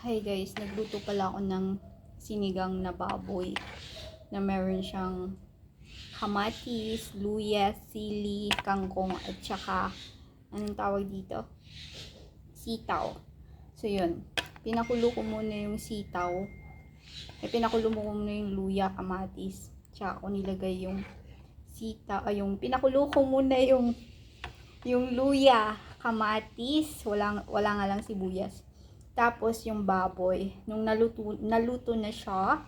Hi guys, nagluto pala ako ng sinigang na baboy na meron siyang kamatis, luya, sili, kangkong at saka anong tawag dito? Sitaw. So yun, pinakulo ko muna yung sitaw. Eh, pinakulo mo muna yung luya, kamatis. Tsaka ako nilagay yung sitaw, ay yung pinakulo ko muna yung yung luya, kamatis, wala, wala nga lang sibuyas. Tapos yung baboy, nung naluto, naluto na siya,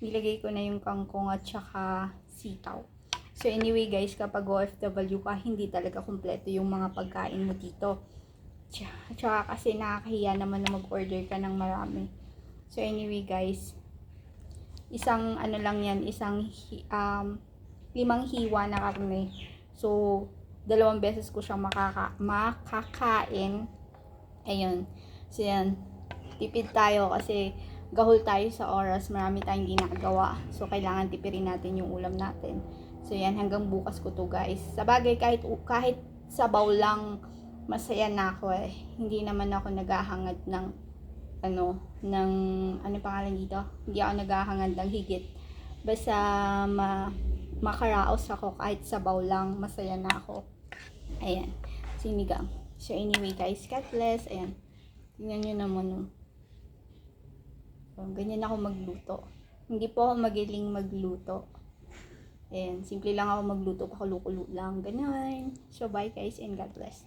nilagay ko na yung kangkong at saka sitaw. So anyway guys, kapag OFW ka, hindi talaga kumpleto yung mga pagkain mo dito. Tsaka, kasi nakakahiya naman na mag-order ka ng marami. So anyway guys, isang ano lang yan, isang um, limang hiwa na karne. So, dalawang beses ko siyang makaka makakain. Ayun. So, yan. Tipid tayo kasi gahol tayo sa oras. Marami tayong ginagawa. So, kailangan tipirin natin yung ulam natin. So, yan. Hanggang bukas ko to guys. Sa bagay, kahit, kahit sabaw lang, masaya na ako eh. Hindi naman ako naghahangad ng ano, ng, ano pangalan dito? Hindi ako naghahangad ng higit. Basta ma, makaraos ako kahit sabaw lang, masaya na ako. Ayan, sinigang. So anyway guys, God bless. Ayan, tingnan nyo naman. Oh. So, ganyan ako magluto. Hindi po ako magiling magluto. Ayan, simple lang ako magluto, pakulo-kulo lang. Ganyan. So bye guys and God bless.